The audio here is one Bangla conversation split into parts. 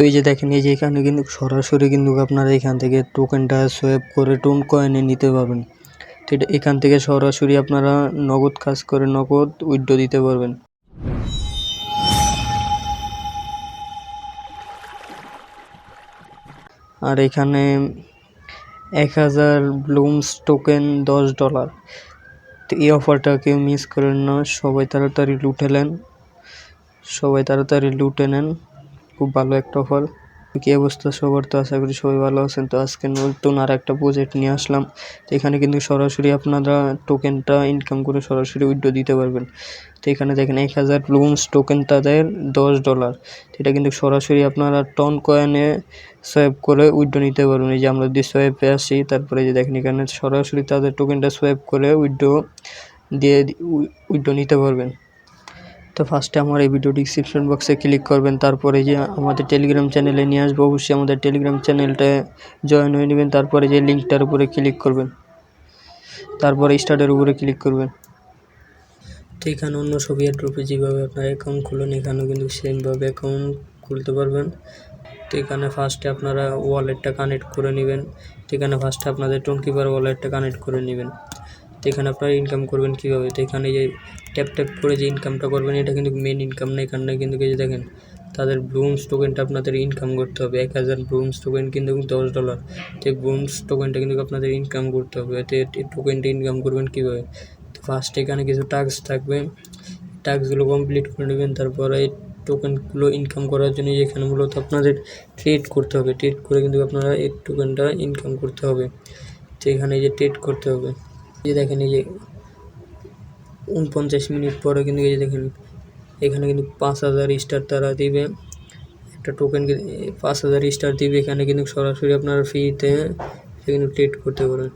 তো এই যে দেখেন, এই যে এখানে কিন্তু সরাসরি কিন্তু আপনারা এখান থেকে টোকেনটা সোয়াপ করে টোন কয়েনে নিতে পারবেন। তো এটা এখান থেকে সরাসরি আপনারা নগদ কাজ করে নগদ উইড্রো দিতে পারবেন। আর এখানে এক হাজার ব্লুমস টোকেন দশ ডলার তো এই অফারটা কেউ মিস করেন না, সবাই তাড়াতাড়ি লুটে নেন। সবাই তাড়াতাড়ি লুটে নেন। খুব ভালো একটা অফার কি অবস্থা? সবার তো আশা করি সবাই ভালো আছেন। তো আজকে নতুন আর একটা প্রজেক্ট নিয়ে আসলাম। তো এখানে কিন্তু সরাসরি আপনারা টোকেনটা ইনকাম করে সরাসরি উইড্রো দিতে পারবেন। তো এখানে দেখেন এক হাজার ব্লুমস টোকেন তাদের দশ ডলার এটা কিন্তু সরাসরি আপনারা টন কয়েনে সোয়াইপ করে উইড্রো নিতে পারবেন। এই যে আমরা যদি সোয়াইপে আসি, তারপরে যে দেখেন এখানে সরাসরি তাদের টোকেনটা সোয়াইপ করে উইড্রো দিয়ে উইড্রো নিতে পারবেন। তো ফার্স্টে আমার এই ভিডিও ডিসক্রিপশন বক্সে ক্লিক করবেন, তারপরে যে আমাদের টেলিগ্রাম চ্যানেলে নিয়ে আসব, অবশ্যই আমাদের টেলিগ্রাম চ্যানেলটা জয়েন হয়ে নেবেন, তারপরে যে লিঙ্কটার উপরে ক্লিক করবেন। তারপরে স্টার্টের উপরে ক্লিক করবেন। তো এখানে অন্য ছবি ড্রপে যেভাবে আপনার অ্যাকাউন্ট খুলুন, এখানেও কিন্তু সেমভাবে অ্যাকাউন্ট খুলতে পারবেন। তো এখানে ফার্স্টে আপনারা ওয়ালেটটা কানেক্ট করে নেবেন। তো এখানে ফার্স্টে আপনাদের টোন কিপার ওয়ালেটটা কানেক্ট করে নেবেন। তো এখানে আপনারা ইনকাম করবেন কীভাবে? তো এখানে যে ট্যাপ ট্যাপ করে যে ইনকামটা করবেন, এটা কিন্তু মেন ইনকাম না, এখানে কিন্তু এই যে দেখেন, তাদের ব্লুমস টোকেনটা আপনাদের ইনকাম করতে হবে। এক হাজার ব্লুমস টোকেন কিন্তু দশ ডলার তো ব্লুমস টোকেনটা কিন্তু আপনাদের ইনকাম করতে হবে। এতে টোকেনটা ইনকাম করবেন কীভাবে? তো ফার্স্ট এখানে কিছু টাস্ক থাকবে। টাস্কগুলো কমপ্লিট করে নেবেন, তারপরে এই টোকেনগুলো ইনকাম করার জন্য এখানে মূলত আপনাদের ট্রেড করতে হবে। ট্রেড করে কিন্তু আপনারা এই টোকেনটা ইনকাম করতে হবে। তো এখানে যে ট্রেড করতে হবে। যে দেখেন এই যে উনপঞ্চাশ মিনিট পরে কিন্তু এই যে দেখেন, এখানে কিন্তু পাঁচ হাজার স্টার তারা দিবে। একটা টোকেন পাঁচ হাজার স্টার দিবে, এখানে কিন্তু সরাসরি আপনার ফ্রিতে কিন্তু ট্রেড করতে পারেন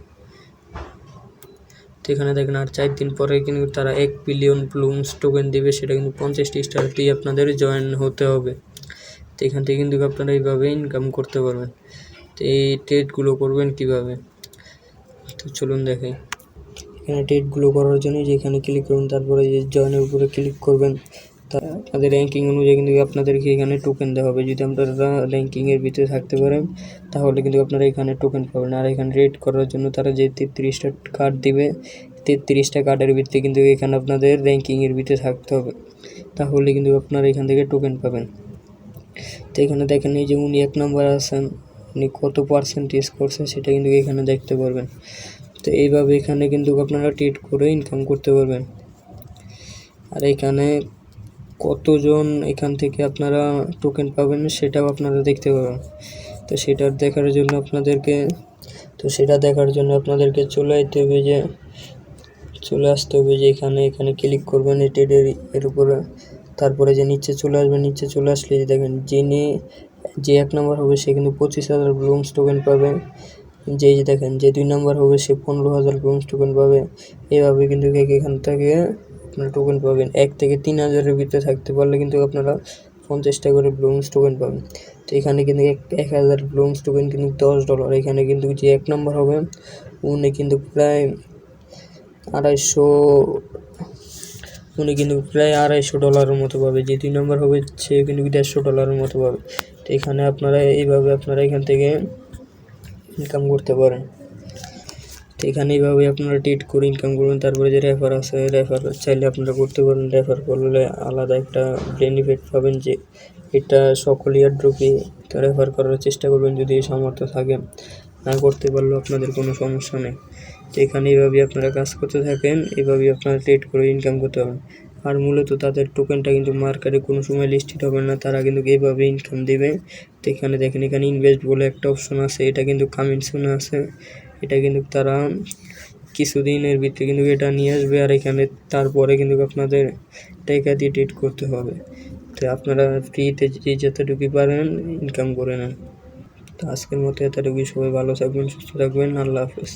তো এখানে দেখেন আর চার দিন পরে কিন্তু তারা এক বিলিয়ন ব্লুমস টোকেন দেবে, সেটা কিন্তু পঞ্চাশটি স্টার দিয়ে আপনাদের জয়েন হতে হবে। তো এখান থেকে কিন্তু আপনারা এইভাবে ইনকাম করতে পারবেন। তো এই ট্রেডগুলো করবেন কীভাবে? তো চলুন দেখাই। এখানে ট্রেডগুলো করার জন্য যেখানে ক্লিক করুন, তারপরে যে জয়েনের উপরে ক্লিক করবেন, তা আপনাদের র্যাঙ্কিং অনুযায়ী কিন্তু আপনাদেরকে এখানে টোকেন দেওয়া হবে। যদি আপনারা র্যাঙ্কিংয়ের ভিতরে থাকতে পারেন, তাহলে কিন্তু আপনারা এখানে টোকেন পাবেন। আর এখানে রেড করার জন্য তারা যে তেত্রিশটা কার্ড দিবে, তেত্রিশটা কার্ডের ভিত্তিতে কিন্তু এখানে আপনাদের র্যাঙ্কিংয়ের ভিতরে থাকতে হবে। তাহলে কিন্তু আপনারা এখান থেকে টোকেন পাবেন। তো এখানে দেখেন, এই যে উনি এক নম্বর আছেন, উনি কত পার্সেন্টেজ করছেন সেটা কিন্তু এখানে দেখতে পারবেন। তো এইভাবে এখানে কিন্তু আপনারা ট্রেড করে ইনকাম করতে পারবেন। আর এখানে কতজন এখান থেকে আপনারা টোকেন পাবেন সেটাও আপনারা দেখতে পাবেন। তো সেটা দেখার জন্য আপনাদেরকে, তো সেটা দেখার জন্য আপনাদেরকে চলে আসতে হবে যে, চলে আসতে হবে যে এখানে এখানে ক্লিক করবেন এই ট্রেডের এর উপরে। তারপরে যে নিচে চলে আসবেন নিচে চলে আসলে দেখেন, যিনি, যে এক নম্বর হবে, সে কিন্তু পঁচিশ হাজার ব্লুমস টোকেন পাবে। যে যে দেখেন, যে দুই নম্বর হবে, সে পনেরো হাজার ব্লুমস টোকেন পাবে। এভাবে কিন্তু এখান থেকে আপনারা টোকেন পাবেন। এক থেকে তিন হাজারের ভিতরে থাকতে পারলে কিন্তু আপনারা পঞ্চাশটা করে ব্লুমস টোকেন পাবেন। তো এখানে কিন্তু এক এক হাজার ব্লুমস টোকেন কিন্তু দশ ডলার এখানে কিন্তু যে এক নম্বর হবে, উনি কিন্তু প্রায় আড়াইশো, উনি কিন্তু প্রায় আড়াইশো ডলারের মতো পাবে। যে দুই নম্বর হবে, সে কিন্তু দেড়শো ডলারের মতো পাবে। তো এখানে আপনারা এইভাবে আপনারা এখান থেকে ইনকাম করতে পারেন। তো এখানে এইভাবে আপনারা ট্রিট করে ইনকাম করবেন, তারপরে যে রেফার আছে রেফার চাইলে আপনারা করতে পারেন। রেফার করলে আলাদা একটা বেনিফিট পাবেন যে এটা সকল ইয়ারড্রপই তো রেফার করার চেষ্টা করবেন যদি এই সামর্থ্য থাকে। না করতে পারলেও আপনাদের কোনো সমস্যা নেই। তো এখানে এইভাবেই আপনারা কাজ করতে থাকেন, এভাবেই আপনারা ট্রেড করে ইনকাম করতে পারেন আর মূলত তাদের টোকেনটা কিন্তু মার্কেটে কোনো সময় লিস্টেড হবে না, তারা কিন্তু এইভাবে ইনকাম দেবে। তো এখানে দেখেন, এখানে ইনভেস্ট বলে একটা অপশন আছে, এটা কিন্তু কামিং শুনে আছে। এটা কিন্তু তারা কিছুদিনের ভিতরে কিন্তু এটা নিয়ে আসবে আর এখানে তারপরে কিন্তু আপনাদের টাকা দিয়ে ট্রিট করতে হবে। তো আপনারা ফ্রিতে যে যতটুকু পারেন ইনকাম করে নেন। তো আজকের মতো এতটুকুই, সবাই ভালো থাকবেন, সুস্থ থাকবেন, আল্লাহ হাফেজ।